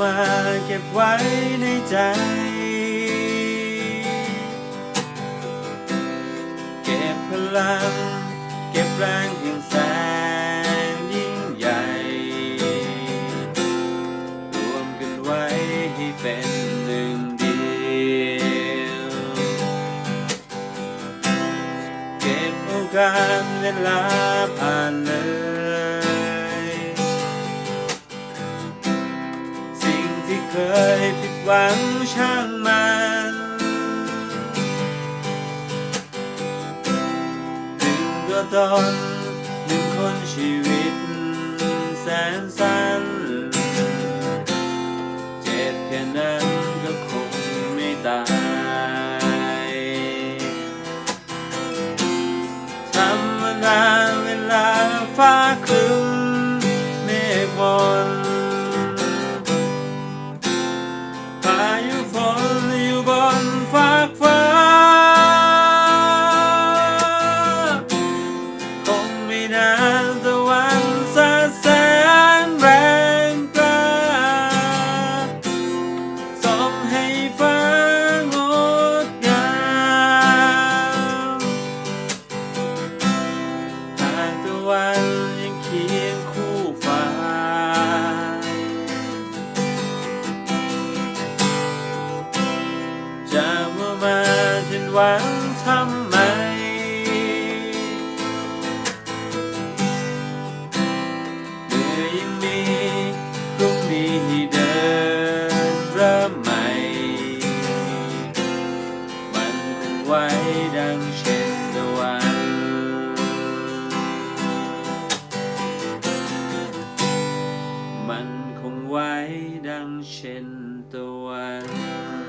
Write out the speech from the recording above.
มาเก็บไว้ในใจ เก็บพลัง เก็บแรงเพียงแสนยิ่งใหญ่ รวมกันไว้ให้เป็นหนึ่งเดียว เก็บโอกาสเวลาผ่าน ที่เคยผิดหวังช่างมันหนึ่งตัวตนหนึ่งคนชีวิตแสนสั้นเจ็บแค่นั้นก็คงไม่ตายธรรมดาเวลาฟ้าครึ้ม วันยังเคียงคู่ฟ้า จะมามาฉันหวังทำไม เมื่อยังมีพรุ่งนี้ให้เดินเริ่มใหม่ มันคงไว้ดังเช่นตะวัน ดังเช่นตะวัน